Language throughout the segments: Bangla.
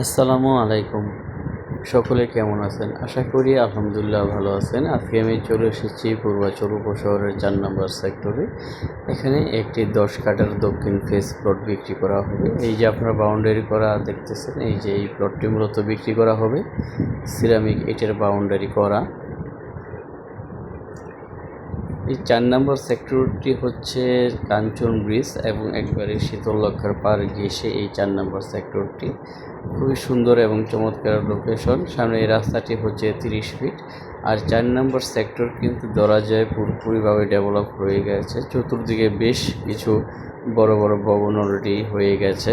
আসসালামু আলাইকুম। সকলে কেমন আছেন? আশা করি আলহামদুলিল্লাহ ভালো আছেন। আজকে আমি চলে এসেছি পূর্বাচল উপশহরের চার নম্বর সেক্টরে। এখানে একটি দশ কাটার দক্ষিণ ফেস প্লট বিক্রি করা হবে। এই যে আপনারা বাউন্ডারি করা দেখতেছেন, এই যে এই প্লটটি মূলত বিক্রি করা হবে। সিরামিক ইটের বাউন্ডারি করা। এই চার নম্বর সেক্টরটি হচ্ছে কাঞ্চন ব্রিজ এবং একবারে শীতলক্ষার পার ঘেসে এই চার নম্বর সেক্টরটি। খুবই সুন্দর এবং চমৎকার লোকেশন সামনে এই রাস্তাটি হচ্ছে তিরিশ ফিট। আর চার নম্বর সেক্টর কিন্তু ধরা যায় পুরোপুরিভাবে ডেভেলপ হয়ে গেছে। চতুর্দিকে বেশ কিছু বড় বড় ভবন অলরেডি হয়ে গেছে।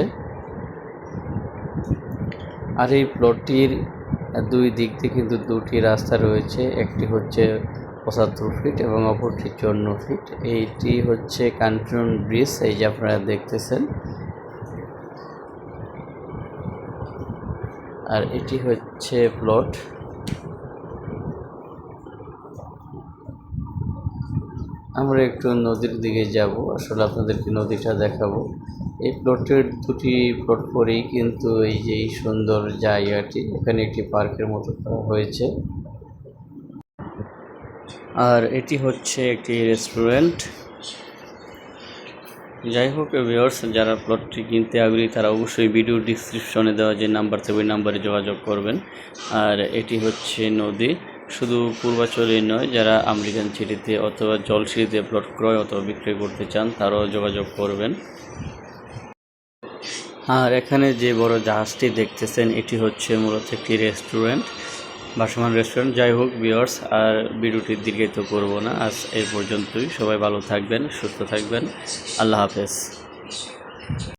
আর এই প্লটটির দুই দিক দিয়ে কিন্তু দুটি রাস্তা রয়েছে। একটি হচ্ছে পঁচাত্তর ফিট এবং অপরটি চুয়ান্ন ফিট। এইটি হচ্ছে কাঞ্চন ব্রিজ, এই যে আপনারা দেখতেছেন। আর এটি হচ্ছে প্লট। আমরা একটু নদীর দিকে যাব, আসলে আপনাদেরকে নদীটা দেখাবো। এই প্লটের দুটি প্লট পরেই কিন্তু এই যে এই সুন্দর জায়গাটি, এখানে একটি পার্কের মতো করা হয়েছে। আর এটি হচ্ছে একটি রেস্টুরেন্ট যাই হোক ভিউয়ার্স যারা প্লটটি কিনতে আগ্রহী, তারা অবশ্যই ভিডিও ডিসক্রিপশনে দেওয়া যে নাম্বার থাকবে নাম্বারে যোগাযোগ করবেন। আর এটি হচ্ছে নদী। শুধু পূর্বাচলে নয়, যারা আমেরিকান সিটিতে অথবা জলসিটিতে প্লট ক্রয় অথবা বিক্রয় করতে চান, তারাও যোগাযোগ করবেন। আর এখানে যে বড় জাহাজটি দেখতেছেন, এটি হচ্ছে মূলত একটি রেস্টুরেন্ট ভাসমান রেস্টুরেন্ট যাই হোক বিয়ার্স আর ভিডিওটি দীর্ঘায়িত করব না। আজ এই পর্যন্তই। সবাই ভালো থাকবেন, সুস্থ থাকবেন। আল্লাহ হাফেজ।